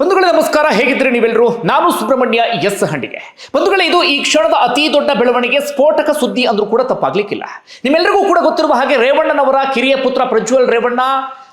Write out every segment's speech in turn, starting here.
ಬಂಧುಗಳೇ, ನಮಸ್ಕಾರ. ಹೇಗಿದ್ರೆ ನೀವೆಲ್ಲರೂ? ನಾನು ಸುಬ್ರಹ್ಮಣ್ಯ ಎಸ್ ಹಂಡಿಗೆ ಬಂಧುಗಳೇ, ಇದು ಈ ಕ್ಷಣದ ಅತಿ ದೊಡ್ಡ ಬೆಳವಣಿಗೆ. ಸ್ಫೋಟಕ ಸುದ್ದಿ ಅಂದ್ರೂ ಕೂಡ ತಪ್ಪಾಗ್ಲಿಕ್ಕಿಲ್ಲ. ನಿಮ್ಮೆಲ್ಲರಿಗೂ ಕೂಡ ಗೊತ್ತಿರುವ ಹಾಗೆ ರೇವಣ್ಣನವರ ಕಿರಿಯ ಪುತ್ರ ಪ್ರಜ್ವಲ್ ರೇವಣ್ಣ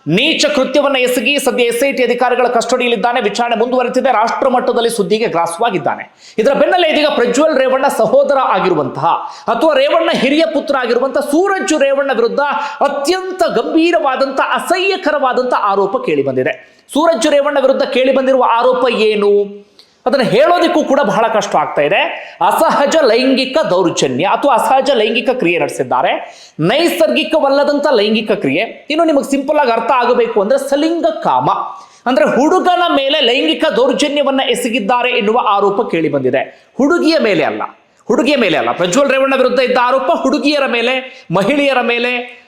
ನೀಚ ಕೃತ್ಯವನ್ನು ಎಸಗಿ ಸದ್ಯ ಎಸ್ಐಟಿ ಅಧಿಕಾರಿಗಳ ಕಸ್ಟಡಿಯಲ್ಲಿದ್ದಾನೆ. ವಿಚಾರಣೆ ಮುಂದುವರೆದಿದೆ. ರಾಷ್ಟ್ರ ಮಟ್ಟದಲ್ಲಿ ಸುದ್ದಿಗೆ ಗ್ರಾಸವಾಗಿದ್ದಾನೆ. ಇದರ ಬೆನ್ನಲ್ಲೇ ಇದೀಗ ಪ್ರಜ್ವಲ್ ರೇವಣ್ಣ ಸಹೋದರ ಆಗಿರುವಂತಹ ಅಥವಾ ರೇವಣ್ಣ ಹಿರಿಯ ಪುತ್ರ ಆಗಿರುವಂತಹ ಸೂರಜ್ ರೇವಣ್ಣ ವಿರುದ್ಧ ಅತ್ಯಂತ ಗಂಭೀರವಾದಂತಹ ಅಸಹ್ಯಕರವಾದಂತಹ ಆರೋಪ ಕೇಳಿ ಬಂದಿದೆ. ಸೂರಜ್ ರೇವಣ್ಣ ವಿರುದ್ಧ ಕೇಳಿ ಬಂದಿರುವ ಆರೋಪ ಏನು? ಅದನ್ನು ಹೇಳೋದಕ್ಕೂ ಕೂಡ ಬಹಳ ಕಷ್ಟ ಆಗ್ತಾ ಇದೆ. ಅಸಹಜ ಲೈಂಗಿಕ ದೌರ್ಜನ್ಯ ಅಥವಾ ಅಸಹಜ ಲೈಂಗಿಕ ಕ್ರಿಯೆ ನಡೆಸಿದ್ದಾರೆ. ನೈಸರ್ಗಿಕವಲ್ಲದಂತ ಲೈಂಗಿಕ ಕ್ರಿಯೆ. ಇನ್ನು ನಿಮಗೆ ಸಿಂಪಲ್ ಆಗಿ ಅರ್ಥ ಆಗಬೇಕು ಅಂದ್ರೆ ಸಲಿಂಗ ಕಾಮ. ಅಂದ್ರೆ ಹುಡುಗನ ಮೇಲೆ ಲೈಂಗಿಕ ದೌರ್ಜನ್ಯವನ್ನ ಎಸಗಿದ್ದಾರೆ ಎನ್ನುವ ಆರೋಪ ಕೇಳಿ ಬಂದಿದೆ. ಹುಡುಗಿಯ ಮೇಲೆ ಅಲ್ಲ. ಹುಡುಗಿಯ ಮೇಲೆ ಅಲ್ಲ. ಪ್ರಜ್ವಲ್ ರೇವಣ್ಣ ವಿರುದ್ಧ ಇದ್ದ ಆರೋಪ ಹುಡುಗಿಯರ ಮೇಲೆ, ಮಹಿಳೆಯರ ಮೇಲೆ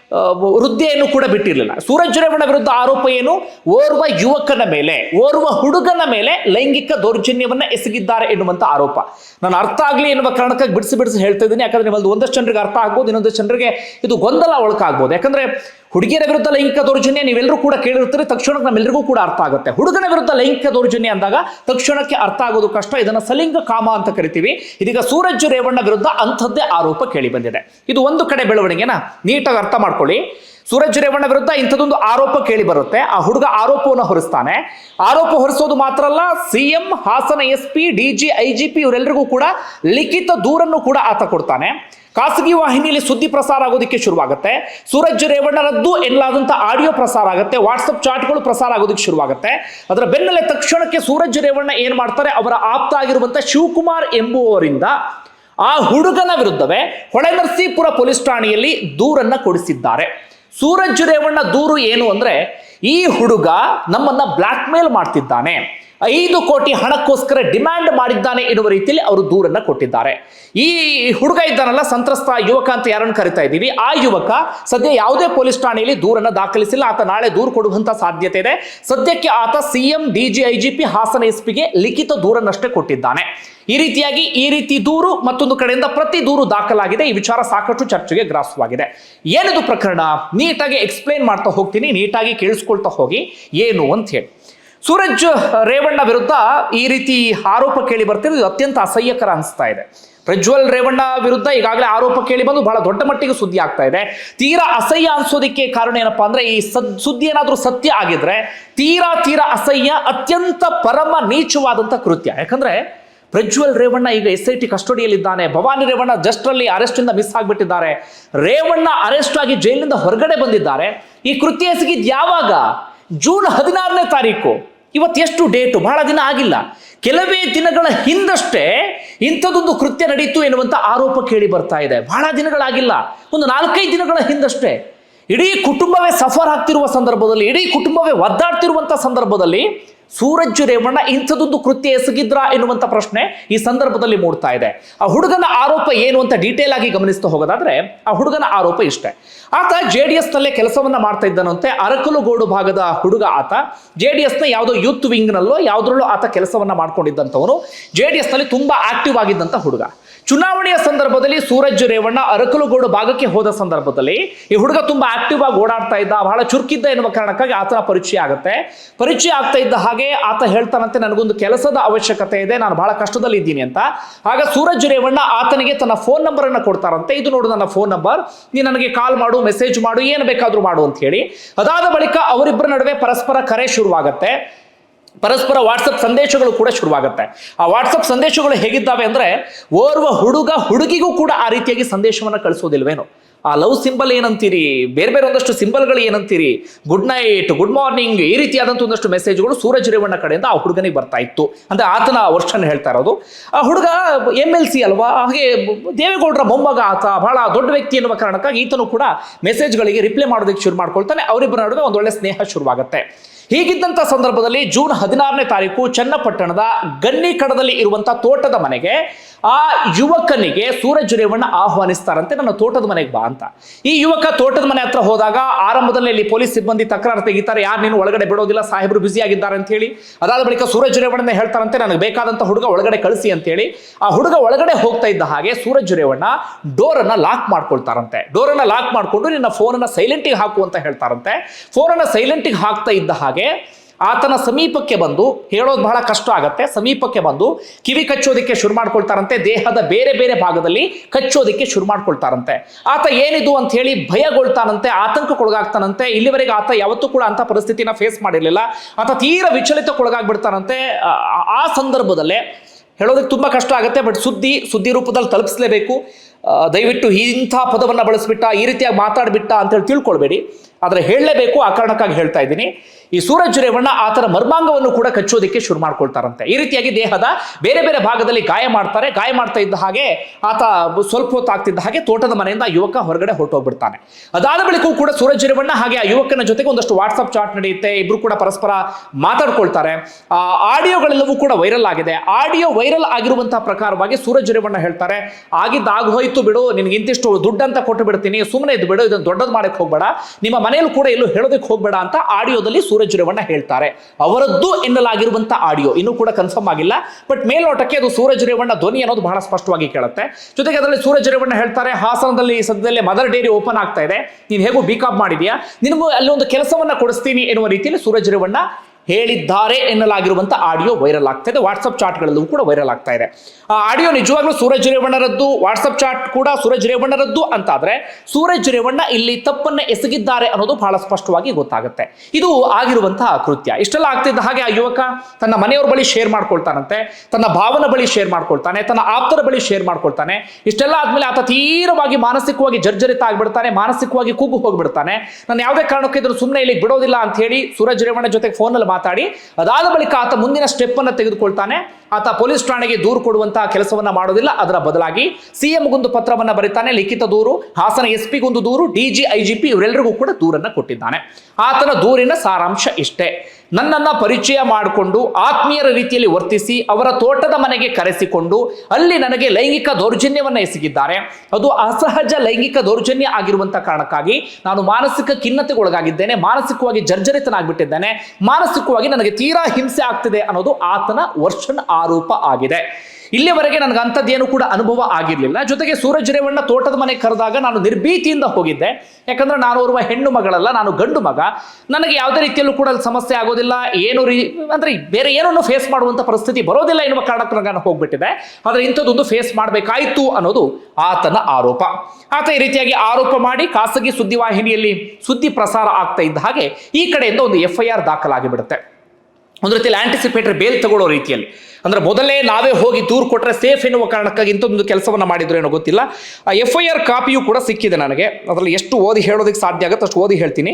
ವೃದ್ಧೆಯನ್ನು ಕೂಡ ಬಿಟ್ಟಿರಲಿಲ್ಲ. ಸೂರಜ್ ರೇವಣ್ಣ ವಿರುದ್ಧ ಆರೋಪ ಏನು? ಓರ್ವ ಯುವಕನ ಮೇಲೆ, ಓರ್ವ ಹುಡುಗನ ಮೇಲೆ ಲೈಂಗಿಕ ದೌರ್ಜನ್ಯವನ್ನ ಎಸಗಿದ್ದಾರೆ ಎನ್ನುವಂತ ಆರೋಪ. ನಾನು ಅರ್ಥ ಆಗಲಿ ಎನ್ನುವ ಕಾರಣಕ್ಕಾಗಿ ಬಿಡಿಸಿ ಬಿಡಿಸಿ ಹೇಳ್ತಾ ಇದ್ದೀನಿ. ಯಾಕಂದ್ರೆ ನಿಮ್ಮಲ್ಲಿ ಒಂದಷ್ಟು ಜನರಿಗೆ ಅರ್ಥ ಆಗ್ಬೋದು, ಇನ್ನೊಂದಷ್ಟು ಜನರಿಗೆ ಇದು ಗೊಂದಲ ಒಳಕಾಗ್ಬೋದು. ಯಾಕಂದ್ರೆ ಹುಡುಗಿಯರ ವಿರುದ್ಧ ಲೈಂಗಿಕ ದೌರ್ಜನ್ಯ ನೀವೆಲ್ಲರೂ ಕೂಡ ಕೇಳಿರ್ತೀರಿ, ತಕ್ಷಣಕ್ಕೆ ನಮ್ಮೆಲ್ಲರಿಗೂ ಕೂಡ ಅರ್ಥ ಆಗುತ್ತೆ. ಹುಡುಗನ ವಿರುದ್ಧ ಲೈಂಗಿಕ ದೌರ್ಜನ್ಯ ಅಂದಾಗ ತಕ್ಷಣಕ್ಕೆ ಅರ್ಥ ಆಗೋದು ಕಷ್ಟ. ಇದನ್ನ ಸಲಿಂಗ ಕಾಮ ಅಂತ ಕರಿತೀವಿ. ಇದೀಗ ಸೂರಜ್ ರೇವಣ್ಣ ವಿರುದ್ಧ ಅಂಥದ್ದೇ ಆರೋಪ ಕೇಳಿ ಬಂದಿದೆ. ಇದು ಒಂದು ಕಡೆ ಬೆಳವಣಿಗೆನ? ನೀಟಾಗಿ ಅರ್ಥ ಮಾಡ್ಕೊಳ್ಳಿ. ಸೂರಜ್ ರೇವಣ್ಣ ವಿರುದ್ಧ ಇಂಥದೊಂದು ಆರೋಪ ಕೇಳಿ ಬರುತ್ತೆ. ಆ ಹುಡುಗ ಆರೋಪವನ್ನು ಹೊರಿಸ್ತಾನೆ. ಆರೋಪ ಹೊರಿಸೋದು ಮಾತ್ರ ಅಲ್ಲ, CM, Hassan S P DG P ಇವರೆಲ್ಲರಿಗೂ ಕೂಡ ಲಿಖಿತ ದೂರನ್ನು ಕೂಡ ಆತ ಕೊಡ್ತಾನೆ. ಖಾಸಗಿ ವಾಹಿನಿಯಲ್ಲಿ ಸುದ್ದಿ ಪ್ರಸಾರ ಆಗೋದಕ್ಕೆ ಶುರುವಾಗುತ್ತೆ. ಸೂರಜ್ ರೇವಣ್ಣರದ್ದು ಎನ್ನಲಾದಂಥ ಆಡಿಯೋ ಪ್ರಸಾರ ಆಗುತ್ತೆ ವಾಟ್ಸಪ್ ಚಾಟ್ಗಳು ಪ್ರಸಾರ ಆಗೋದಕ್ಕೆ ಶುರುವಾಗುತ್ತೆ. ಅದರ ಬೆನ್ನಲ್ಲೇ ತಕ್ಷಣಕ್ಕೆ ಸೂರಜ್ ರೇವಣ್ಣ ಏನು ಮಾಡ್ತಾರೆ, ಅವರ ಆಪ್ತ ಆಗಿರುವಂಥ ಶಿವಕುಮಾರ್ ಎಂಬುವವರಿಂದ ಆ ಹುಡುಗನ ವಿರುದ್ಧವೇ ಹೊಳೆನರಸೀಪುರ ಪೊಲೀಸ್ ಠಾಣೆಯಲ್ಲಿ ದೂರನ್ನ ಕೊಡಿಸಿದ್ದಾರೆ. ಸೂರಜ್ ರೇವಣ್ಣ ದೂರು ಏನು ಅಂದ್ರೆ ಈ ಹುಡುಗ ನಮ್ಮನ್ನ ಬ್ಲಾಕ್ ಮೇಲ್ ಮಾಡ್ತಿದ್ದಾನೆ. ಐದು ಕೋಟಿ ಹಣಕ್ಕೋಸ್ಕರ ಡಿಮ್ಯಾಂಡ್ ಮಾಡಿದ್ದಾನೆ ಎನ್ನುವ ರೀತಿಯಲ್ಲಿ ಅವರು ದೂರನ್ನ ಕೊಟ್ಟಿದ್ದಾರೆ. ಈ ಹುಡುಗ ಇದ್ದಾನಲ್ಲ, ಸಂತ್ರಸ್ತ ಯುವಕ ಅಂತ ಯಾರನ್ನು ಕರಿತಾ ಇದ್ದೀವಿ? ಆ ಯುವಕ ಸದ್ಯ ಯಾವುದೇ ಪೊಲೀಸ್ ಠಾಣೆಯಲ್ಲಿ ದೂರನ್ನ ದಾಖಲಿಸಿಲ್ಲ. ಆತ ನಾಳೆ ದೂರು ಕೊಡುವಂತ ಸಾಧ್ಯತೆ ಇದೆ. ಸದ್ಯಕ್ಕೆ ಆತ CM DG IGP Hassan S ಪಿಗೆ ಲಿಖಿತ ದೂರನ್ನಷ್ಟೇ ಕೊಟ್ಟಿದ್ದಾನೆ. ಈ ರೀತಿಯಾಗಿ ಈ ರೀತಿ ದೂರು ಮತ್ತೊಂದು ಕಡೆಯಿಂದ ಪ್ರತಿ ದೂರು ದಾಖಲಾಗಿದೆ. ಈ ವಿಚಾರ ಸಾಕಷ್ಟು ಚರ್ಚೆಗೆ ಗ್ರಾಸವಾಗಿದೆ. ಏನಿದು ಪ್ರಕರಣ? ನೀಟಾಗಿ ಎಕ್ಸ್ಪ್ಲೇನ್ ಮಾಡ್ತಾ ಹೋಗ್ತೀನಿ. ನೀಟಾಗಿ ಕೇಳಿಸ್ಕೊಳ್ತಾ ಹೋಗಿ. ಏನು ಅಂತ ಹೇಳಿ. ಸೂರಜ್ ರೇವಣ್ಣ ವಿರುದ್ಧ ಈ ರೀತಿ ಆರೋಪ ಕೇಳಿ ಬರ್ತಿರೋದು ಅತ್ಯಂತ ಅಸಹ್ಯಕರ ಅನಿಸ್ತಾ ಇದೆ. ಪ್ರಜ್ವಲ್ ರೇವಣ್ಣ ವಿರುದ್ಧ ಈಗಾಗಲೇ ಆರೋಪ ಕೇಳಿ ಬಂದು ಬಹಳ ದೊಡ್ಡ ಮಟ್ಟಿಗೆ ಸುದ್ದಿ ಆಗ್ತಾ ಇದೆ. ತೀರಾ ಅಸಹ್ಯ ಅನ್ಸೋದಕ್ಕೆ ಕಾರಣ ಏನಪ್ಪಾ ಅಂದ್ರೆ ಈ ಸದ್ ಸುದ್ದಿ ಏನಾದರೂ ಸತ್ಯ ಆಗಿದ್ರೆ ತೀರಾ ತೀರಾ ಅಸಹ್ಯ, ಅತ್ಯಂತ ಪರಮ ನೀಚವಾದಂಥ ಕೃತ್ಯ. ಯಾಕಂದ್ರೆ ಪ್ರಜ್ವಲ್ ರೇವಣ್ಣ ಈಗ ಎಸ್ ಐ ಟಿ ಕಸ್ಟಡಿಯಲ್ಲಿದ್ದಾನೆ. ಭವಾನಿ ರೇವಣ್ಣ ಜಸ್ಟ್ ಅಲ್ಲಿ ಅರೆಸ್ಟ್ ಇಂದ ಮಿಸ್ ಆಗಿಬಿಟ್ಟಿದ್ದಾರೆ. ರೇವಣ್ಣ ಅರೆಸ್ಟ್ ಆಗಿ ಜೈಲಿನಿಂದ ಹೊರಗಡೆ ಬಂದಿದ್ದಾರೆ. ಈ ಕೃತ್ಯ ಎಸಗಿದ್ ಯಾವಾಗ? ಜೂನ್ ಹದಿನಾರನೇ ತಾರೀಕು. ಇವತ್ತು ಎಷ್ಟು ಡೇಟು? ಬಹಳ ದಿನ ಆಗಿಲ್ಲ. ಕೆಲವೇ ದಿನಗಳ ಹಿಂದಷ್ಟೇ ಇಂಥದ್ದೊಂದು ಕೃತ್ಯ ನಡೀತು ಎನ್ನುವಂಥ ಆರೋಪ ಕೇಳಿ ಬರ್ತಾ ಇದೆ. ಬಹಳ ದಿನಗಳಾಗಿಲ್ಲ. ಒಂದು ನಾಲ್ಕೈದು ದಿನಗಳ ಹಿಂದಷ್ಟೇ. ಇಡೀ ಕುಟುಂಬವೇ ಸಫರ್ ಆಗ್ತಿರುವ ಸಂದರ್ಭದಲ್ಲಿ, ಇಡೀ ಕುಟುಂಬವೇ ಒದ್ದಾಡ್ತಿರುವಂಥ ಸಂದರ್ಭದಲ್ಲಿ ಸೂರಜ್ ರೇವಣ್ಣ ಇಂಥದೊಂದು ಕೃತ್ಯ ಎಸಗಿದ್ರ ಎನ್ನುವಂಥ ಪ್ರಶ್ನೆ ಈ ಸಂದರ್ಭದಲ್ಲಿ ಮೂಡ್ತಾ ಇದೆ. ಆ ಹುಡುಗನ ಆರೋಪ ಏನು ಅಂತ ಡೀಟೇಲ್ ಆಗಿ ಗಮನಿಸ್ತಾ ಹೋಗೋದಾದ್ರೆ, ಆ ಹುಡುಗನ ಆರೋಪ ಇಷ್ಟೇ. ಆತ ಜೆ ಡಿ ಎಸ್ನಲ್ಲೇ ಕೆಲಸವನ್ನ ಮಾಡ್ತಾ ಇದ್ದನಂತೆ. ಅರಕಲುಗೋಡು ಭಾಗದ ಹುಡುಗ ಆತ. ಜೆ ಡಿ ಎಸ್ನ ಯಾವುದೋ ಯೂತ್ ವಿಂಗ್ನಲ್ಲೋ ಯಾವುದ್ರಲ್ಲೂ ಆತ ಕೆಲಸವನ್ನ ಮಾಡ್ಕೊಂಡಿದ್ದಂಥವನು. ಜೆ ಡಿ ಎಸ್ನಲ್ಲಿ ತುಂಬಾ ಆಕ್ಟಿವ್ ಆಗಿದ್ದಂಥ ಹುಡುಗ. ಚುನಾವಣೆಯ ಸಂದರ್ಭದಲ್ಲಿ ಸೂರಜ್ ರೇವಣ್ಣ ಅರಕಲುಗೋಡು ಭಾಗಕ್ಕೆ ಹೋದ ಸಂದರ್ಭದಲ್ಲಿ ಈ ಹುಡುಗ ತುಂಬಾ ಆಕ್ಟಿವ್ ಆಗಿ ಓಡಾಡ್ತಾ ಇದ್ದ, ಬಹಳ ಚುರುಕಿದ್ದ ಎನ್ನುವ ಕಾರಣಕ್ಕಾಗಿ ಆತನ ಪರಿಚಯ ಆಗುತ್ತೆ. ಪರಿಚಯ ಆಗ್ತಾ ಇದ್ದ ಹಾಗೆ ಆತ ಹೇಳ್ತಾನಂತೆ, ನನಗೊಂದು ಕೆಲಸದ ಅವಶ್ಯಕತೆ ಇದೆ, ನಾನು ಬಹಳ ಕಷ್ಟದಲ್ಲಿ ಇದ್ದೀನಿ ಅಂತ. ಆಗ ಸೂರಜ್ ರೇವಣ್ಣ ಆತನಿಗೆ ತನ್ನ ಫೋನ್ ನಂಬರ್ ಅನ್ನ ಕೊಡ್ತಾರಂತೆ. ಇದು ನೋಡು ನನ್ನ ಫೋನ್ ನಂಬರ್ ನೀ ನನಗೆ ಕಾಲ್ ಮಾಡು ಮೆಸೇಜ್ ಮಾಡು, ಏನು ಬೇಕಾದ್ರೂ ಮಾಡು ಅಂತ ಹೇಳಿ. ಅದಾದ ಬಳಿಕ ಅವರಿಬ್ಬರ ನಡುವೆ ಪರಸ್ಪರ ಕರೆ ಶುರುವಾಗತ್ತೆ. ಪರಸ್ಪರ ವಾಟ್ಸಪ್ ಸಂದೇಶಗಳು ಕೂಡ ಶುರುವಾಗುತ್ತೆ. ಆ ವಾಟ್ಸಪ್ ಸಂದೇಶಗಳು ಹೇಗಿದ್ದಾವೆ ಅಂದ್ರೆ ಓರ್ವ ಹುಡುಗ ಹುಡುಗಿಗೂ ಕೂಡ ಆ ರೀತಿಯಾಗಿ ಸಂದೇಶವನ್ನ ಕಳಿಸೋದಿಲ್ವೇನೋ. ಆ ಲವ್ ಸಿಂಬಲ್ ಏನಂತೀರಿ? ಬೇರೆ ಬೇರೆ ಒಂದಷ್ಟು ಸಿಂಬಲ್ಗಳು ಏನಂತೀರಿ? ಗುಡ್ ನೈಟ್ ಗುಡ್ ಮಾರ್ನಿಂಗ್ ಈ ರೀತಿಯಾದಂಥ ಒಂದಷ್ಟು ಮೆಸೇಜ್ಗಳು ಸೂರಜ್ ರೇವಣ್ಣ ಕಡೆಯಿಂದ ಆ ಹುಡುಗನಿಗೆ ಬರ್ತಾ ಇತ್ತು. ಅಂದ್ರೆ ಆತನ ವರ್ಷನ್ ಹೇಳ್ತಾ ಇರೋದು. ಆ ಹುಡುಗ ಎಂ ಎಲ್ ಸಿ ಅಲ್ವಾ? ಹಾಗೆ ದೇವೇಗೌಡರ ಮೊಮ್ಮಗ ಆತ ಬಹಳ ದೊಡ್ಡ ವ್ಯಕ್ತಿ ಎನ್ನುವ ಕಾರಣಕ್ಕಾಗಿ ಈತನು ಕೂಡ ಮೆಸೇಜ್ಗಳಿಗೆ ರಿಪ್ಲೈ ಮಾಡೋದಕ್ಕೆ ಶುರು ಮಾಡ್ಕೊಳ್ತಾನೆ. ಅವರಿಬ್ಬರ ನಡುವೆ ಒಂದೊಳ್ಳೆ ಸ್ನೇಹ ಶುರುವಾಗುತ್ತೆ. ಹೀಗಿದ್ದಂಥ ಸಂದರ್ಭದಲ್ಲಿ ಜೂನ್ ಹದಿನಾರನೇ ತಾರೀಕು ಚನ್ನಪಟ್ಟಣದ ಗನ್ನಿಕಡದಲ್ಲಿ ಇರುವಂಥ ತೋಟದ ಮನೆಗೆ ಆ ಯುವಕನಿಗೆ ಸೂರಜ್ ರೇವಣ್ಣ ಆಹ್ವಾನಿಸ್ತಾರಂತೆ, ನನ್ನ ತೋಟದ ಮನೆಗೆ ಬಾ ಅಂತ. ಈ ಯುವಕ ತೋಟದ ಮನೆ ಹತ್ರ ಹೋದಾಗ ಆರಂಭದಲ್ಲಿ ಇಲ್ಲಿ ಪೊಲೀಸ್ ಸಿಬ್ಬಂದಿ ತಕರಾರು ತೆಗಿತಾರೆ, ಯಾರು ನೀನು? ಒಳಗಡೆ ಬಿಡೋದಿಲ್ಲ, ಸಾಹೇಬರು ಬ್ಯುಸಿ ಆಗಿದ್ದಾರೆ ಅಂತ ಹೇಳಿ. ಅದಾದ ಬಳಿಕ ಸೂರಜ್ ರೇವಣ್ಣ ಹೇಳ್ತಾರಂತೆ, ನನಗೆ ಬೇಕಾದಂತ ಹುಡುಗ ಒಳಗಡೆ ಕಳಿಸಿ ಅಂತ ಹೇಳಿ. ಆ ಹುಡುಗ ಒಳಗಡೆ ಹೋಗ್ತಾ ಇದ್ದ ಹಾಗೆ ಸೂರಜ್ ರೇವಣ್ಣ ಡೋರ್ ಲಾಕ್ ಮಾಡ್ಕೊಳ್ತಾರಂತೆ. ಡೋರ್ ಲಾಕ್ ಮಾಡಿಕೊಂಡು ನಿನ್ನ ಫೋನ್ ಅನ್ನ ಸೈಲೆಂಟಿಗೆ ಹಾಕು ಅಂತ ಹೇಳ್ತಾರಂತೆ. ಫೋನ್ ಅನ್ನ ಸೈಲೆಂಟಿಗೆ ಹಾಕ್ತಾ ಇದ್ದ ಹಾಗೆ ಆತನ ಸಮೀಪಕ್ಕೆ ಬಂದು ಹೇಳೋದು ಬಹಳ ಕಷ್ಟ ಆಗುತ್ತೆ. ಸಮೀಪಕ್ಕೆ ಬಂದು ಕಿವಿ ಕಚ್ಚೋದಕ್ಕೆ ಶುರು ಮಾಡ್ಕೊಳ್ತಾರಂತೆ. ದೇಹದ ಬೇರೆ ಬೇರೆ ಭಾಗದಲ್ಲಿ ಕಚ್ಚೋದಕ್ಕೆ ಶುರು ಮಾಡ್ಕೊಳ್ತಾರಂತೆ. ಆತ ಏನಿದು ಅಂತ ಹೇಳಿ ಭಯಗೊಳ್ತಾನಂತೆ, ಆತಂಕಕ್ಕೊಳಗಾಗ್ತಾನಂತೆ. ಇಲ್ಲಿವರೆಗೆ ಆತ ಯಾವತ್ತೂ ಕೂಡ ಅಂತ ಪರಿಸ್ಥಿತಿನ ಫೇಸ್ ಮಾಡಿರಲಿಲ್ಲ. ಆತ ತೀರ ವಿಚಲಿತಕ್ಕೊಳಗಾಗ್ಬಿಡ್ತಾನಂತೆ. ಆ- ಸಂದರ್ಭದಲ್ಲೇ ಹೇಳೋದಕ್ಕೆ ತುಂಬ ಕಷ್ಟ ಆಗುತ್ತೆ ಬಟ್ ಸುದ್ದಿ ಸುದ್ದಿ ರೂಪದಲ್ಲಿ ತಲುಪಿಸಲೇಬೇಕು. ದಯವಿಟ್ಟು ಇಂಥ ಪದವನ್ನು ಬಳಸಿಬಿಟ್ಟ, ಈ ರೀತಿಯಾಗಿ ಮಾತಾಡ್ಬಿಟ್ಟ ಅಂತೇಳಿ ತಿಳ್ಕೊಳ್ಬೇಡಿ. ಆದರೆ ಹೇಳಲೇಬೇಕು ಆ ಕಾರಣಕ್ಕಾಗಿ ಹೇಳ್ತಾ ಇದ್ದೀನಿ. ಈ ಸೂರಜ್ ರೇವಣ್ಣ ಆತನ ಮರ್ಮಾಂಗವನ್ನು ಕೂಡ ಕಚ್ಚೋದಕ್ಕೆ ಶುರು ಮಾಡ್ಕೊಳ್ತಾರಂತೆ. ಈ ರೀತಿಯಾಗಿ ದೇಹದ ಬೇರೆ ಬೇರೆ ಭಾಗದಲ್ಲಿ ಗಾಯ ಮಾಡ್ತಾರೆ. ಗಾಯ ಮಾಡ್ತಾ ಇದ್ದ ಹಾಗೆ ಆತ ಸ್ವಲ್ಪ ಹೊತ್ತು ಆಗ್ತಿದ್ದ ಹಾಗೆ ತೋಟದ ಮನೆಯಿಂದ ಯುವಕ ಹೊರಗಡೆ ಹೊರಟೋಗ್ಬಿಡ್ತಾನೆ. ಅದಾದ ಬಳಿಕೂ ಕೂಡ ಸೂರಜ್ ರೇವಣ್ಣ ಹಾಗೆ ಆ ಯುವಕನ ಜೊತೆಗೆ ಒಂದಷ್ಟು ವಾಟ್ಸಪ್ ಚಾಟ್ ನಡೆಯುತ್ತೆ. ಇಬ್ರು ಕೂಡ ಪರಸ್ಪರ ಮಾತಾಡ್ಕೊಳ್ತಾರೆ. ಆ ಆಡಿಯೋಗಳೆಲ್ಲವೂ ಕೂಡ ವೈರಲ್ ಆಗಿದೆ. ಆಡಿಯೋ ವೈರಲ್ ಆಗಿರುವಂತಹ ಪ್ರಕಾರವಾಗಿ ಸೂರಜ್ ರೇವಣ್ಣ ಹೇಳ್ತಾರೆ, ಆಗಿದ್ದಾಗ ಹೋಯ್ತು ಬಿಡು. ನಿನ್ಗೆ ಇಂತಿಷ್ಟು ದುಡ್ಡಂತ ಕೊಟ್ಟು ಬಿಡ್ತೀನಿ ಸುಮ್ಮನೆ ಇದ್ದು ಬಿಡು. ಇದನ್ನು ದೊಡ್ಡದು ಮಾಡಕ್ಕೆ ಹೋಗ್ಬೇಡ. ನಿಮ್ಮ ಮನೆಯಲ್ಲೂ ಕೂಡ ಎಲ್ಲೂ ಹೇಳೋದಕ್ಕೆ ಹೋಗ್ಬೇಡ ಅಂತ ಆಡಿಯೋದಲ್ಲಿ ಸೂರಜ್ ರೇವಣ್ಣ ಹೇಳ್ತಾರೆ. ಅವರದ್ದು ಎನ್ನಲಾಗಿರುವಂತಹ ಆಡಿಯೋ. ಇನ್ನೂ ಕೂಡ ಕನ್ಫರ್ಮ್ ಆಗಿಲ್ಲ. ಬಟ್ ಮೇಲ್ನೋಟಕ್ಕೆ ಅದು ಸೂರಜ್ ರೇವಣ್ಣ ಧ್ವನಿ ಅನ್ನೋದು ಬಹಳ ಸ್ಪಷ್ಟವಾಗಿ ಕೇಳುತ್ತೆ. ಜೊತೆಗೆ ಅದರಲ್ಲಿ ಸೂರಜ್ ರೇವಣ್ಣ ಹೇಳ್ತಾರೆ, ಹಾಸನದಲ್ಲಿ ಸದ್ಯದಲ್ಲಿ ಮದರ್ ಡೇರಿ ಓಪನ್ ಆಗ್ತಾ ಇದೆ. ನೀನು ಹೇಗೂ ಬಿಕಾಪ್ ಮಾಡಿದ್ಯಾ? ನಿನಗೂ ಅಲ್ಲಿ ಒಂದು ಕೆಲಸವನ್ನ ಕೊಡಿಸ್ತೀನಿ ಎನ್ನುವ ರೀತಿಯಲ್ಲಿ ಸೂರಜ್ ರೇವಣ್ಣ ಹೇಳಿದ್ದಾರೆ ಎನ್ನಲಾಗಿರುವಂಥ ಆಡಿಯೋ ವೈರಲ್ ಆಗ್ತಾ ಇದೆ. ವಾಟ್ಸಪ್ ಚಾಟ್ಗಳಲ್ಲೂ ಕೂಡ ವೈರಲ್ ಆಗ್ತಾ ಇದೆ. ಆ ಆಡಿಯೋ ನಿಜವಾಗ್ಲೂ ಸೂರಜ್ ರೇವಣ್ಣರದ್ದು ವಾಟ್ಸಪ್ ಚಾಟ್ ಕೂಡ ಸೂರಜ್ ರೇವಣ್ಣರದ್ದು ಅಂತಾದರೆ ಸೂರಜ್ ರೇವಣ್ಣ ಇಲ್ಲಿ ತಪ್ಪನ್ನ ಎಸಗಿದ್ದಾರೆ ಅನ್ನೋದು ಬಹಳ ಸ್ಪಷ್ಟವಾಗಿ ಗೊತ್ತಾಗುತ್ತೆ. ಇದು ಆಗಿರುವಂತಹ ಕೃತ್ಯ. ಇಷ್ಟೆಲ್ಲ ಆಗ್ತಿದ್ದ ಹಾಗೆ ಆ ಯುವಕ ತನ್ನ ಮನೆಯವ್ರ ಬಳಿ ಶೇರ್ ಮಾಡ್ಕೊಳ್ತಾನಂತೆ, ತನ್ನ ಭಾವನ ಬಳಿ ಶೇರ್ ಮಾಡ್ಕೊಳ್ತಾನೆ, ತನ್ನ ಆಪ್ತರ ಬಳಿ ಶೇರ್ ಮಾಡ್ಕೊಳ್ತಾನೆ. ಇಷ್ಟೆಲ್ಲ ಆದ್ಮೇಲೆ ಆತ ತೀರವಾಗಿ ಮಾನಸಿಕವಾಗಿ ಜರ್ಜರಿತ ಆಗ್ಬಿಡ್ತಾನೆ, ಮಾನಸಿಕವಾಗಿ ಕೂಗು ಹೋಗ್ಬಿಡ್ತಾನೆ. ನಾನು ಯಾವುದೇ ಕಾರಣಕ್ಕೆ ಸುಮ್ಮನೆ ಇಲ್ಲಿ ಬಿಡೋದಿಲ್ಲ ಅಂತ ಹೇಳಿ ಸೂರಜ್ ರೇವಣ್ಣ ಜೊತೆಗೆ ಫೋನಲ್ಲಿ ಮಾತಾಡಿ. ಅದಾದ ಬಳಿಕ ಆತ ಮುಂದಿನ ಸ್ಟೆಪ್ ಅನ್ನು ತೆಗೆದುಕೊಳ್ತಾನೆ. ಆತ ಪೊಲೀಸ್ ಠಾಣೆಗೆ ದೂರು ಕೊಡುವಂತಹ ಕೆಲಸವನ್ನ ಮಾಡೋದಿಲ್ಲ. ಅದರ ಬದಲಾಗಿ ಸಿಎಂಗೊಂದು ಪತ್ರವನ್ನ ಬರೀತಾನೆ, ಲಿಖಿತ ದೂರು, ಹಾಸನ ಎಸ್ ಪಿಗೊಂದು ದೂರು ಡಿಜಿ ಐಜಿಪಿ ಇವರೆಲ್ಲರಿಗೂ ಕೂಡ ದೂರನ್ನ ಕೊಟ್ಟಿದ್ದಾನೆ. ಆತನ ದೂರಿನ ಸಾರಾಂಶ ಇಷ್ಟೇ. ನನ್ನನ್ನ ಪರಿಚಯ ಮಾಡಿಕೊಂಡು ಆತ್ಮೀಯರ ರೀತಿಯಲ್ಲಿ ವರ್ತಿಸಿ ಅವರ ತೋಟದ ಮನೆಗೆ ಕರೆಸಿಕೊಂಡು ಅಲ್ಲಿ ನನಗೆ ಲೈಂಗಿಕ ದೌರ್ಜನ್ಯವನ್ನ ಎಸಗಿದ್ದಾರೆ. ಅದು ಅಸಹಜ ಲೈಂಗಿಕ ದೌರ್ಜನ್ಯ ಆಗಿರುವಂತ ಕಾರಣಕ್ಕಾಗಿ ನಾನು ಮಾನಸಿಕ ಖಿನ್ನತೆಗೊಳಗಾಗಿದ್ದೇನೆ, ಮಾನಸಿಕವಾಗಿ ಜರ್ಜರಿತನಾಗ್ಬಿಟ್ಟಿದ್ದೇನೆ, ಮಾನಸಿಕವಾಗಿ ನನಗೆ ತೀರಾ ಹಿಂಸೆ ಆಗ್ತಿದೆ ಅನ್ನೋದು ಆತನ ವರ್ಷನ್ ಆರೋಪ ಆಗಿದೆ. ಇಲ್ಲಿವರೆಗೆ ನನಗೆ ಅಂಥದ್ದೇನು ಕೂಡ ಅನುಭವ ಆಗಿರಲಿಲ್ಲ. ಜೊತೆಗೆ ಸೂರಜ್ ರೇವಣ್ಣ ತೋಟದ ಮನೆಗೆ ಕರೆದಾಗ ನಾನು ನಿರ್ಭೀತಿಯಿಂದ ಹೋಗಿದ್ದೆ. ಯಾಕಂದ್ರೆ ನಾನು ಓರ್ವ ಹೆಣ್ಣು ಮಗಳಲ್ಲ, ನಾನು ಗಂಡು ಮಗ. ನನಗೆ ಯಾವುದೇ ರೀತಿಯಲ್ಲೂ ಕೂಡ ಸಮಸ್ಯೆ ಆಗೋದಿಲ್ಲ. ಏನು ರೀ, ಅಂದ್ರೆ ಬೇರೆ ಏನನ್ನು ಫೇಸ್ ಮಾಡುವಂತ ಪರಿಸ್ಥಿತಿ ಬರೋದಿಲ್ಲ ಎನ್ನುವ ಕಾರಣಕ್ಕೆ ನಾನು ಹೋಗ್ಬಿಟ್ಟಿದೆ ಆದರೆ ಇಂಥದ್ದೊಂದು ಫೇಸ್ ಮಾಡಬೇಕಾಯಿತು ಅನ್ನೋದು ಆತನ ಆರೋಪ. ಆತ ಈ ರೀತಿಯಾಗಿ ಆರೋಪ ಮಾಡಿ ಖಾಸಗಿ ಸುದ್ದಿವಾಹಿನಿಯಲ್ಲಿ ಸುದ್ದಿ ಪ್ರಸಾರ ಆಗ್ತಾ ಇದ್ದ ಹಾಗೆ ಈ ಕಡೆಯಿಂದ ಒಂದು ಎಫ್ ಐ ಆರ್ ದಾಖಲಾಗಿ ಬಿಡುತ್ತೆ ಒಂದು ರೀತಿಯಲ್ಲಿ ಆಂಟಿಸಿಪೇಟರಿ ಬೇಲ್ ತಗೊಳ್ಳೋ ರೀತಿಯಲ್ಲಿ. ಅಂದ್ರೆ ಮೊದಲೇ ನಾವೇ ಹೋಗಿ ದೂರು ಕೊಟ್ಟರೆ ಸೇಫ್ ಎನ್ನುವ ಕಾರಣಕ್ಕಾಗಿ ಇಂಥೊಂದು ಕೆಲಸವನ್ನು ಮಾಡಿದ್ರು ಏನೋ ಗೊತ್ತಿಲ್ಲ. ಆ ಎಫ್ ಐ ಆರ್ ಕಾಪಿಯೂ ಕೂಡ ಸಿಕ್ಕಿದೆ ನನಗೆ. ಅದರಲ್ಲಿ ಎಷ್ಟು ಓದಿ ಹೇಳೋದಕ್ಕೆ ಸಾಧ್ಯ ಆಗುತ್ತೆ ಅಷ್ಟು ಓದಿ ಹೇಳ್ತೀನಿ.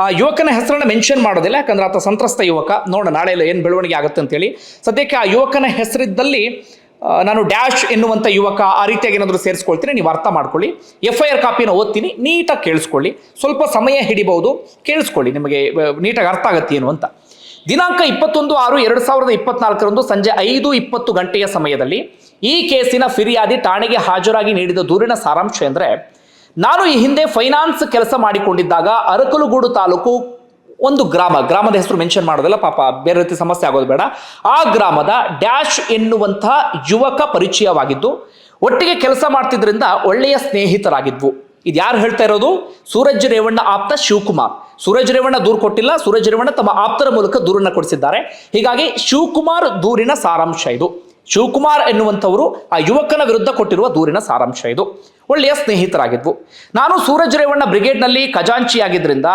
ಆ ಯುವಕನ ಹೆಸರನ್ನು ಮೆನ್ಷನ್ ಮಾಡೋದಿಲ್ಲ, ಯಾಕಂದ್ರೆ ಆತ ಸಂತ್ರಸ್ತ ಯುವಕ. ನೋಡೋಣ ನಾಳೆ ಏನು ಬೆಳವಣಿಗೆ ಆಗುತ್ತೆ ಅಂತೇಳಿ. ಸದ್ಯಕ್ಕೆ ಆ ಯುವಕನ ಹೆಸರಿದ್ದಲ್ಲಿ ನಾನು ಡ್ಯಾಶ್ ಎನ್ನುವಂಥ ಯುವಕ ಆ ರೀತಿಯಾಗಿ ಏನಾದರೂ ಸೇರಿಸ್ಕೊಳ್ತೀನಿ, ನೀವು ಅರ್ಥ ಮಾಡ್ಕೊಳ್ಳಿ. ಎಫ್ ಐ ಆರ್ ಕಾಪಿನ ಓದ್ತೀನಿ, ನೀಟಾಗಿ ಕೇಳಿಸ್ಕೊಳ್ಳಿ. ಸ್ವಲ್ಪ ಸಮಯ ಹಿಡಿಬಹುದು, ಕೇಳಿಸ್ಕೊಳ್ಳಿ. ನಿಮಗೆ ನೀಟಾಗಿ ಅರ್ಥ ಆಗತ್ತೆ ಏನು ಅಂತ. ದಿನಾಂಕ ಇಪ್ಪತ್ತೊಂದು ಆರು ಎರಡು ಸಾವಿರದ ಇಪ್ಪತ್ನಾಲ್ಕರಂದು ಸಂಜೆ ಐದು ಇಪ್ಪತ್ತು ಗಂಟೆಯ ಸಮಯದಲ್ಲಿ ಈ ಕೇಸಿನ ಫಿರ್ಯಾದಿ ಠಾಣೆಗೆ ಹಾಜರಾಗಿ ನೀಡಿದ ದೂರಿನ ಸಾರಾಂಶ ಎಂದರೆ, ನಾನು ಈ ಹಿಂದೆ ಫೈನಾನ್ಸ್ ಕೆಲಸ ಮಾಡಿಕೊಂಡಿದ್ದಾಗ ಅರಕಲಗೂಡು ತಾಲೂಕು ಒಂದು ಗ್ರಾಮ, ಗ್ರಾಮದ ಹೆಸರು ಮೆನ್ಷನ್ ಮಾಡೋದಲ್ಲ ಪಾಪ, ಬೇರೆ ರೀತಿ ಸಮಸ್ಯೆ ಆಗೋದು ಬೇಡ. ಆ ಗ್ರಾಮದ ಡ್ಯಾಶ್ ಎನ್ನುವಂತಹ ಯುವಕ ಪರಿಚಯವಾಗಿದ್ದು, ಒಟ್ಟಿಗೆ ಕೆಲಸ ಮಾಡ್ತಿದ್ರಿಂದ ಒಳ್ಳೆಯ ಸ್ನೇಹಿತರಾಗಿದ್ವು. ಇದು ಯಾರು ಹೇಳ್ತಾ ಇರೋದು? ಸೂರಜ್ ರೇವಣ್ಣ ಆಪ್ತ ಶಿವಕುಮಾರ್. ಸೂರಜ್ ರೇವಣ್ಣ ದೂರು ಕೊಟ್ಟಿಲ್ಲ, ಸೂರಜ್ ರೇವಣ್ಣ ತಮ್ಮ ಆಪ್ತರ ಮೂಲಕ ದೂರನ್ನ ಕೊಡಿಸಿದ್ದಾರೆ. ಹೀಗಾಗಿ ಶಿವಕುಮಾರ್ ದೂರಿನ ಸಾರಾಂಶ ಇದು. ಶಿವಕುಮಾರ್ ಎನ್ನುವಂಥವರು ಆ ಯುವಕನ ವಿರುದ್ಧ ಕೊಟ್ಟಿರುವ ದೂರಿನ ಸಾರಾಂಶ ಇದು. ಒಳ್ಳೆಯ ಸ್ನೇಹಿತರಾಗಿದ್ವು. ನಾನು ಸೂರಜ್ ರೇವಣ್ಣ ಬ್ರಿಗೇಡ್ನಲ್ಲಿ ಖಜಾಂಚಿಯಾಗಿದ್ದರಿಂದ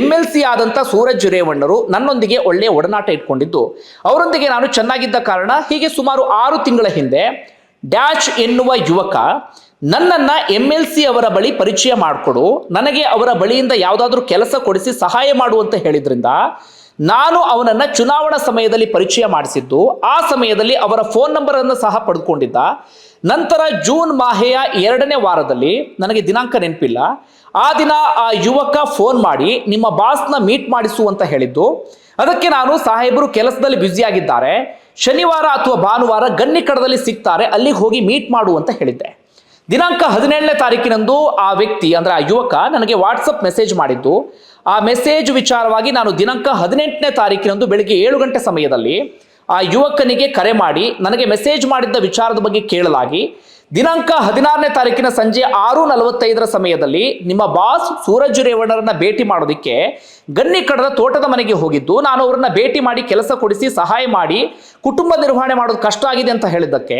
ಎಂ ಎಲ್ ಸಿ ಆದಂಥ ಸೂರಜ್ ರೇವಣ್ಣರು ನನ್ನೊಂದಿಗೆ ಒಳ್ಳೆಯ ಒಡನಾಟ ಇಟ್ಕೊಂಡಿದ್ದು. ಅವರೊಂದಿಗೆ ನಾನು ಚೆನ್ನಾಗಿದ್ದ ಕಾರಣ ಹೀಗೆ ಸುಮಾರು ಆರು ತಿಂಗಳ ಹಿಂದೆ ಡ್ಯಾಶ್ ಎನ್ನುವ ಯುವಕ ನನ್ನನ್ನ ಎಂ ಎಲ್ ಸಿ ಅವರ ಬಳಿ ಪರಿಚಯ ಮಾಡಿಕೊಡು. ನನಗೆ ಅವರ ಬಳಿಯಿಂದ ಯಾವುದಾದ್ರೂ ಕೆಲಸ ಕೊಡಿಸಿ ಸಹಾಯ ಮಾಡು ಅಂತ ಹೇಳಿದ್ರಿಂದ ನಾನು ಅವನನ್ನ ಚುನಾವಣಾ ಸಮಯದಲ್ಲಿ ಪರಿಚಯ ಮಾಡಿಸಿದ್ದು. ಆ ಸಮಯದಲ್ಲಿ ಅವರ ಫೋನ್ ನಂಬರ್ ಅನ್ನು ಸಹ ಪಡೆದುಕೊಂಡಿದ್ದ ನಂತರ ಜೂನ್ ಮಾಹೆಯ ಎರಡನೇ ವಾರದಲ್ಲಿ, ನನಗೆ ದಿನಾಂಕ ನೆನಪಿಲ್ಲ. ಆ ದಿನ ಆ ಯುವಕ ಫೋನ್ ಮಾಡಿ, ನಿಮ್ಮ ಬಾಸ್ನ ಮೀಟ್ ಮಾಡಿಸು ಅಂತ ಹೇಳಿದ್ದು. ಅದಕ್ಕೆ ನಾನು ಸಾಹೇಬರು ಕೆಲಸದಲ್ಲಿ ಬ್ಯುಸಿಯಾಗಿದ್ದಾರೆ ಶನಿವಾರ ಅಥವಾ ಭಾನುವಾರ ಗನ್ನಿಕಡದಲ್ಲಿ ಸಿಗ್ತಾರೆ, ಅಲ್ಲಿಗೆ ಹೋಗಿ ಮೀಟ್ ಮಾಡು ಅಂತ ಹೇಳಿದ್ದೆ. ದಿನಾಂಕ ಹದಿನೇಳನೇ ತಾರೀಕಿನಂದು ಆ ವ್ಯಕ್ತಿ, ಅಂದ್ರೆ ಆ ಯುವಕ ನನಗೆ ವಾಟ್ಸಪ್ ಮೆಸೇಜ್ ಮಾಡಿದ್ದು. ಆ ಮೆಸೇಜ್ ವಿಚಾರವಾಗಿ ನಾನು ದಿನಾಂಕ ಹದಿನೆಂಟನೇ ತಾರೀಕಿನಂದು ಬೆಳಿಗ್ಗೆ ಏಳು ಗಂಟೆ ಸಮಯದಲ್ಲಿ ಆ ಯುವಕನಿಗೆ ಕರೆ ಮಾಡಿ, ನನಗೆ ಮೆಸೇಜ್ ಮಾಡಿದ್ದ ವಿಚಾರದ ಬಗ್ಗೆ ಕೇಳಲಾಗಿ ದಿನಾಂಕ ಹದಿನಾರನೇ ತಾರೀಕಿನ ಸಂಜೆ ಆರು ನಲವತ್ತೈದರ ಸಮಯದಲ್ಲಿ ನಿಮ್ಮ ಬಾಸ್ ಸೂರಜ್ ರೇವಣ್ಣರನ್ನ ಭೇಟಿ ಮಾಡೋದಕ್ಕೆ ಗನ್ನಿ ಕಡದ ತೋಟದ ಮನೆಗೆ ಹೋಗಿದ್ದು ನಾನು ಅವರನ್ನ ಭೇಟಿ ಮಾಡಿ ಕೆಲಸ ಕೊಡಿಸಿ ಸಹಾಯ ಮಾಡಿ ಕುಟುಂಬ ನಿರ್ವಹಣೆ ಮಾಡೋದು ಕಷ್ಟ ಆಗಿದೆ ಅಂತ ಹೇಳಿದ್ದಕ್ಕೆ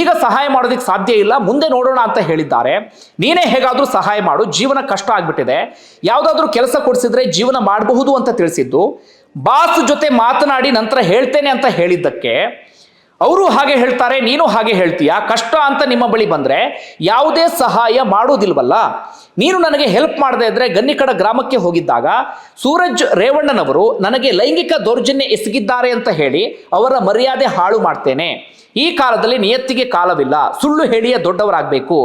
ಈಗ ಸಹಾಯ ಮಾಡೋದಕ್ಕೆ ಸಾಧ್ಯ ಇಲ್ಲ, ಮುಂದೆ ನೋಡೋಣ ಅಂತ ಹೇಳಿದ್ದಾರೆ. ನೀನೇ ಹೇಗಾದರೂ ಸಹಾಯ ಮಾಡು, ಜೀವನ ಕಷ್ಟ ಆಗ್ಬಿಟ್ಟಿದೆ. ಯಾವುದಾದ್ರೂ ಕೆಲಸ ಕೊಡಿಸಿದ್ರೆ ಜೀವನ ಮಾಡಬಹುದು ಅಂತ ತಿಳಿಸಿದ್ದು. ಬಾಸ್ ಜೊತೆ ಮಾತನಾಡಿ ನಂತರ ಹೇಳ್ತೇನೆ ಅಂತ ಹೇಳಿದ್ದಕ್ಕೆ ಅವರು ಹಾಗೆ ಹೇಳ್ತಾರೆ, ನೀನು ಹಾಗೆ ಹೇಳ್ತೀಯ? ಕಷ್ಟ ಅಂತ ನಿಮ್ಮ ಬಳಿ ಬಂದರೆ ಯಾವುದೇ ಸಹಾಯ ಮಾಡುವುದಿಲ್ವಲ್ಲ? ನೀನು ನನಗೆ ಹೆಲ್ಪ್ ಮಾಡದೇ ಇದ್ರೆ ಗನ್ನಿಕಡ ಗ್ರಾಮಕ್ಕೆ ಹೋಗಿದ್ದಾಗ ಸೂರಜ್ ರೇವಣ್ಣನವರು ನನಗೆ ಲೈಂಗಿಕ ದೌರ್ಜನ್ಯ ಎಸಗಿದ್ದಾರೆ ಅಂತ ಹೇಳಿ ಅವರ ಮರ್ಯಾದೆ ಹಾಳು ಮಾಡ್ತೇನೆ. ಈ ಕಾಲದಲ್ಲಿ ನಿಯತ್ತಿಗೆ ಕಾಲವಿಲ್ಲ. ಸುಳ್ಳು ಹೇಳಿಯೇ ದೊಡ್ಡವರಾಗಬೇಕು.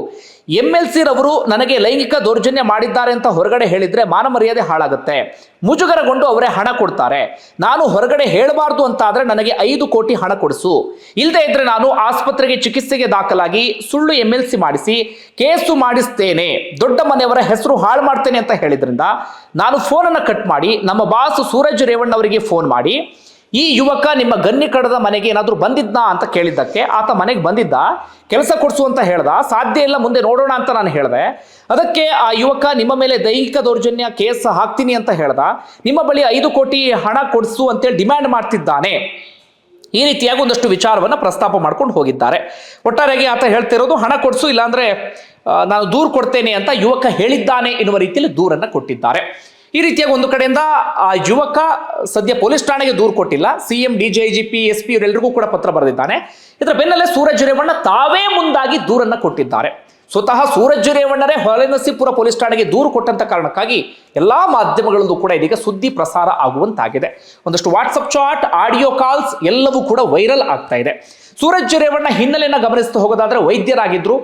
ಎಂ ಎಲ್ ಸಿ ರವರು ನನಗೆ ಲೈಂಗಿಕ ದೌರ್ಜನ್ಯ ಮಾಡಿದ್ದಾರೆ ಅಂತ ಹೊರಗಡೆ ಹೇಳಿದ್ರೆ ಮಾನ ಮರ್ಯಾದೆ ಹಾಳಾಗುತ್ತೆ. ಮುಜುಗರಗೊಂಡು ಅವರೇ ಹಣ ಕೊಡ್ತಾರೆ. ನಾನು ಹೊರಗಡೆ ಹೇಳಬಾರ್ದು ಅಂತ ಆದ್ರೆ ನನಗೆ ಐದು ಕೋಟಿ ಹಣ ಕೊಡಿಸು. ಇಲ್ಲದೆ ಇದ್ರೆ ನಾನು ಆಸ್ಪತ್ರೆಗೆ ಚಿಕಿತ್ಸೆಗೆ ದಾಖಲಾಗಿ ಸುಳ್ಳು ಎಂ ಎಲ್ ಸಿ ಮಾಡಿಸಿ ಕೇಸು ಮಾಡಿಸ್ತೇನೆ. ದೊಡ್ಡ ಮನೆಯವರ ಹೆಸರು ಹಾಳು ಮಾಡ್ತೇನೆ ಅಂತ ಹೇಳಿದ್ರಿಂದ ನಾನು ಫೋನನ್ನು ಕಟ್ ಮಾಡಿ ನಮ್ಮ ಬಾಸ್ ಸೂರಜ್ ರೇವಣ್ಣ ಅವರಿಗೆ ಫೋನ್ ಮಾಡಿ ಈ ಯುವಕ ನಿಮ್ಮ ಗನ್ನಿ ಕಡದ ಮನೆಗೆ ಏನಾದರೂ ಬಂದಿದ್ನಾ ಅಂತ ಕೇಳಿದ್ದಕ್ಕೆ ಆತ ಮನೆಗೆ ಬಂದಿದ್ದ, ಕೆಲಸ ಕೊಡಿಸು ಅಂತ ಹೇಳ್ದ, ಸಾಧ್ಯ ಇಲ್ಲ, ಮುಂದೆ ನೋಡೋಣ ಅಂತ ನಾನು ಹೇಳಿದೆ. ಅದಕ್ಕೆ ಆ ಯುವಕ ನಿಮ್ಮ ಮೇಲೆ ದೈಹಿಕ ದೌರ್ಜನ್ಯ, ಕೇಸ್ ಹಾಕ್ತೀನಿ ಅಂತ ಹೇಳ್ದ. ನಿಮ್ಮ ಬಳಿ ಐದು ಕೋಟಿ ಹಣ ಕೊಡಿಸು ಅಂತೇಳಿ ಡಿಮ್ಯಾಂಡ್ ಮಾಡ್ತಿದ್ದಾನೆ. ಈ ರೀತಿಯಾಗಿ ಒಂದಷ್ಟು ವಿಚಾರವನ್ನು ಪ್ರಸ್ತಾಪ ಮಾಡ್ಕೊಂಡು ಹೋಗಿದ್ದಾರೆ. ಒಟ್ಟಾರೆಯಾಗಿ ಆತ ಹೇಳ್ತಿರೋದು, ಹಣ ಕೊಡಿಸು, ಇಲ್ಲಾಂದ್ರೆ ನಾನು ದೂರು ಕೊಡ್ತೇನೆ ಅಂತ ಯುವಕ ಹೇಳಿದ್ದಾನೆ ಎನ್ನುವ ರೀತಿಯಲ್ಲಿ ದೂರನ್ನು ಕೊಟ್ಟಿದ್ದಾರೆ. ಈ ರೀತಿಯಾಗಿ ಒಂದು ಕಡೆಯಿಂದ ಆ ಯುವಕ ಸದ್ಯ ಪೊಲೀಸ್ ಠಾಣೆಗೆ ದೂರು ಕೊಟ್ಟಿಲ್ಲ. C M D G I G P, S P ಇವರೆಲ್ಲರಿಗೂ ಕೂಡ ಪತ್ರ ಬರೆದಿದ್ದಾನೆ. ಇದರ ಬೆನ್ನಲ್ಲೇ ಸೂರಜ್ ರೇವಣ್ಣ ತಾವೇ ಮುಂದಾಗಿ ದೂರನ್ನ ಕೊಟ್ಟಿದ್ದಾರೆ. ಸ್ವತಃ ಸೂರಜ್ ರೇವಣ್ಣರೇ ಹೊಳೆನರಸೀಪುರ ಪೊಲೀಸ್ ಠಾಣೆಗೆ ದೂರು ಕೊಟ್ಟಂತ ಕಾರಣಕ್ಕಾಗಿ ಎಲ್ಲಾ ಮಾಧ್ಯಮಗಳಲ್ಲೂ ಕೂಡ ಇದೀಗ ಸುದ್ದಿ ಪ್ರಸಾರ ಆಗುವಂತಾಗಿದೆ. ಒಂದಷ್ಟು ವಾಟ್ಸಪ್ ಚಾಟ್, ಆಡಿಯೋ ಕಾಲ್ಸ್ ಎಲ್ಲವೂ ಕೂಡ ವೈರಲ್ ಆಗ್ತಾ ಇದೆ. ಸೂರಜ್ ರೇವಣ್ಣ ಹಿನ್ನೆಲೆಯನ್ನ ಗಮನಿಸ್ತಾ ಹೋಗೋದಾದ್ರೆ ವೈದ್ಯರಾಗಿದ್ರು.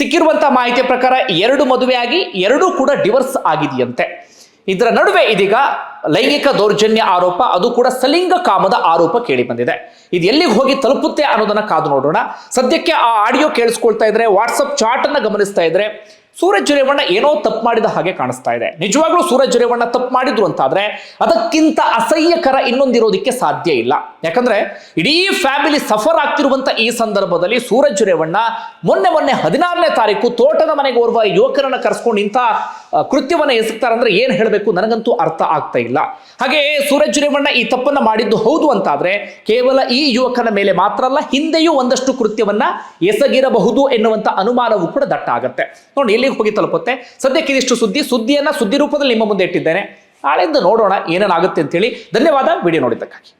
ಸಿಕ್ಕಿರುವಂತಹ ಮಾಹಿತಿಯ ಪ್ರಕಾರ ಎರಡು ಮದುವೆಯಾಗಿ, ಎರಡೂ ಕೂಡ ಡಿವರ್ಸ್ ಆಗಿದೆಯಂತೆ. ಇದರ ನಡುವೆ ಇದೀಗ ಲೈಂಗಿಕ ದೌರ್ಜನ್ಯ ಆರೋಪ, ಅದು ಕೂಡ ಸಲಿಂಗ ಕಾಮದ ಆರೋಪ ಕೇಳಿ ಬಂದಿದೆ. ಇದು ಎಲ್ಲಿಗೆ ಹೋಗಿ ತಲುಪುತ್ತೆ ಅನ್ನೋದನ್ನ ಕಾದು ನೋಡೋಣ. ಸದ್ಯಕ್ಕೆ ಆ ಆಡಿಯೋ ಕೇಳಿಸ್ಕೊಳ್ತಾ ಇದ್ರೆ ವಾಟ್ಸಪ್ ಚಾಟ್ ಅನ್ನ ಗಮನಿಸ್ತಾ ಇದ್ರೆ, ಸೂರಜ್ ರೇವಣ್ಣ ಏನೋ ತಪ್ಪು ಮಾಡಿದ ಹಾಗೆ ಕಾಣಿಸ್ತಾ ಇದೆ. ನಿಜವಾಗ್ಲೂ ಸೂರಜ್ ರೇವಣ್ಣ ತಪ್ಪು ಮಾಡಿದ್ರು ಅಂತಾದ್ರೆ, ಅದಕ್ಕಿಂತ ಅಸಹ್ಯಕರ ಇನ್ನೊಂದಿರೋದಕ್ಕೆ ಸಾಧ್ಯ ಇಲ್ಲ. ಯಾಕಂದ್ರೆ, ಇಡೀ ಫ್ಯಾಮಿಲಿ ಸಫರ್ ಆಗ್ತಿರುವಂತ ಈ ಸಂದರ್ಭದಲ್ಲಿ ಸೂರಜ್ ರೇವಣ್ಣ ಮೊನ್ನೆ ಮೊನ್ನೆ ಹದಿನಾರನೇ ತಾರೀಕು ತೋಟದ ಮನೆಗೆ ಓರ್ವ ಯುವಕರನ್ನ ಕರೆಸ್ಕೊಂಡು ಇಂಥ ಕೃತ್ಯವನ್ನ ಎಸಗ್ತಾರಂದ್ರೆ ಏನು ಹೇಳಬೇಕು ನನಗಂತೂ ಅರ್ಥ ಆಗ್ತಾ ಇಲ್ಲ. ಹಾಗೆ ಸೂರಜ್ ರೇವಣ್ಣ ಈ ತಪ್ಪನ್ನ ಮಾಡಿದ್ದು ಹೌದು ಅಂತಾದರೆ ಕೇವಲ ಈ ಯುವಕನ ಮೇಲೆ ಮಾತ್ರ ಅಲ್ಲ, ಹಿಂದೆಯೂ ಒಂದಷ್ಟು ಕೃತ್ಯವನ್ನ ಎಸಗಿರಬಹುದು ಎನ್ನುವಂಥ ಅನುಮಾನವೂ ಕೂಡ ದಟ್ಟ ಆಗುತ್ತೆ. ನೋಡಿ, ಎಲ್ಲಿಗೆ ಹೋಗಿ ತಲುಪುತ್ತೆ ಸದ್ಯಕ್ಕೆ ಇದಿಷ್ಟು ಸುದ್ದಿ, ಸುದ್ದಿಯನ್ನ ಸುದ್ದಿ ರೂಪದಲ್ಲಿ ನಿಮ್ಮ ಮುಂದೆ ಇಟ್ಟಿದ್ದೇನೆ. ನಾಳೆಯಿಂದ ನೋಡೋಣ ಏನೇನಾಗುತ್ತೆ ಅಂತೇಳಿ. ಧನ್ಯವಾದ, ವಿಡಿಯೋ ನೋಡಿದ್ದಕ್ಕಾಗಿ.